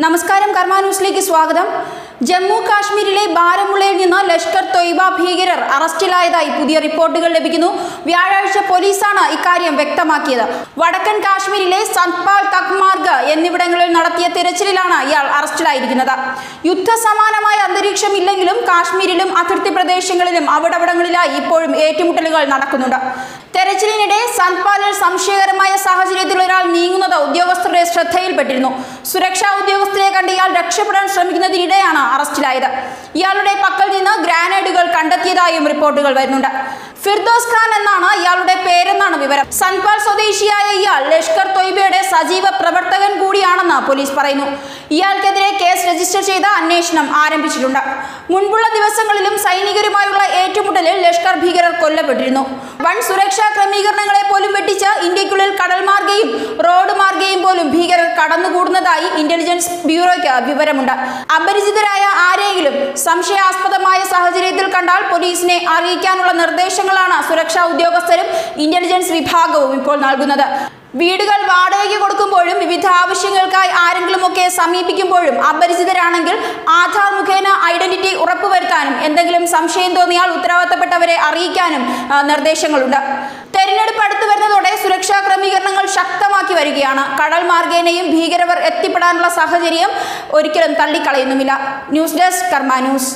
നമസ്കാരം കർമ്മ ന്യൂസിലേക്ക് സ്വാഗതം. ജമ്മു കാശ്മീരിലെ ബാരമുളയിൽ നിന്ന് ലഷ്കർ തൊയ്ബ ഭീകരർ അറസ്റ്റിലായതായി പുതിയ റിപ്പോർട്ടുകൾ ലഭിക്കുന്നു. വ്യാഴാഴ്ച പോലീസാണ് ഇക്കാര്യം വ്യക്തമാക്കിയത്. വടക്കൻ കാശ്മീരിലെ സത്പാൽ തക്മാർഗ് എന്നിവിടങ്ങളിൽ നടത്തിയ തിരച്ചിലിലാണ് ഇയാൾ അറസ്റ്റിലായിരിക്കുന്നത്. യുദ്ധസമാനമായ അന്തരീക്ഷമില്ലെങ്കിലും കാശ്മീരിലും അതിർത്തി പ്രദേശങ്ങളിലും അവിടവിടങ്ങളിലായി ഇപ്പോഴും ഏറ്റുമുട്ടലുകൾ നടക്കുന്നുണ്ട്. തെരച്ചിലിനിടെ സത്പാലിൽ സംശയകരമായ സാഹചര്യത്തിൽ ഒരാൾ നീങ്ങുന്നത് ഉദ്യോഗസ്ഥരുടെ ശ്രദ്ധയിൽപ്പെട്ടിരുന്നു. സുരക്ഷാ ഉദ്യോഗസ്ഥരെ കണ്ട് ഇയാൾ രക്ഷപ്പെടാൻ ശ്രമിക്കുന്നതിനിടെയാണ് അറസ്റ്റിലായത്. ഇയാളുടെ പക്കൽ നിന്ന് ഗ്രാനേഡുകൾ കണ്ടെത്തിയതായും റിപ്പോർട്ടുകൾ വരുന്നുണ്ട്. ഫിർദോസ് ഖാൻ എന്നാണ് ഇയാളുടെ പേരെന്നാണ് വിവരം. സൻപാൽ സ്വദേശിയായ ഇയാൾ ലഷ്കർ തൊയ്ബയുടെ സജീവ പ്രവർത്തകൻ കൂടിയാണെന്ന് പോലീസ് പറയുന്നു. ഇയാൾക്കെതിരെ കേസ് രജിസ്റ്റർ ചെയ്ത അന്വേഷണം ആരംഭിച്ചിട്ടുണ്ട്. മുൻപുള്ള ദിവസങ്ങളിലും സൈനികരുമായുള്ള ഏറ്റുമുട്ടലിൽ ലഷ്കർ ഭീകരർ കൊല്ലപ്പെട്ടിരുന്നു. വൺ സുരക്ഷാ ക്രമീകരണങ്ങളെ പോലും വെട്ടിച്ച് ഇന്ത്യക്കുള്ളിൽ കടൽ മാർഗയും റോഡ് മാർഗയും പോലും ഭീകരർ കടന്നുകൂടുന്നതായി ഇന്റലിജൻസ് ബ്യൂറോയ്ക്ക് വിവരമുണ്ട്. അപരിചിതരായ ആരെങ്കിലും സംശയാസ്പദമായ സാഹചര്യത്തിൽ കണ്ടാൽ പോലീസിനെ അറിയിക്കാനുള്ള നിർദ്ദേശങ്ങളാണ് സുരക്ഷാ ഉദ്യോഗസ്ഥരും ഇന്റലിജൻസ് വിഭാഗവും ഇപ്പോൾ നൽകുന്നത്. വീടുകൾ വാടകയ്ക്ക് കൊടുക്കുമ്പോഴും വിവിധ ആവശ്യങ്ങൾക്കായി ആരെങ്കിലുമൊക്കെ സമീപിക്കുമ്പോഴും അപരിചിതരാണെങ്കിൽ ആധാർ മുഖേന ഐഡന്റിറ്റി ഉറപ്പുവരുത്താനും എന്തെങ്കിലും സംശയം തോന്നിയാൽ ഉത്തരവാദിത്തപ്പെട്ടവരെ അറിയിക്കാനും നിർദ്ദേശങ്ങളുണ്ട്. തെരഞ്ഞെടുപ്പ് അടുത്തു വരുന്നതോടെ സുരക്ഷാ വരികയാണ്. കടൽ മാർഗേനയും ഭീകരവർ എത്തിപ്പെടാനുള്ള സാഹചര്യം ഒരിക്കലും തള്ളിക്കളയുന്നുമില്ല. News desk Karma news.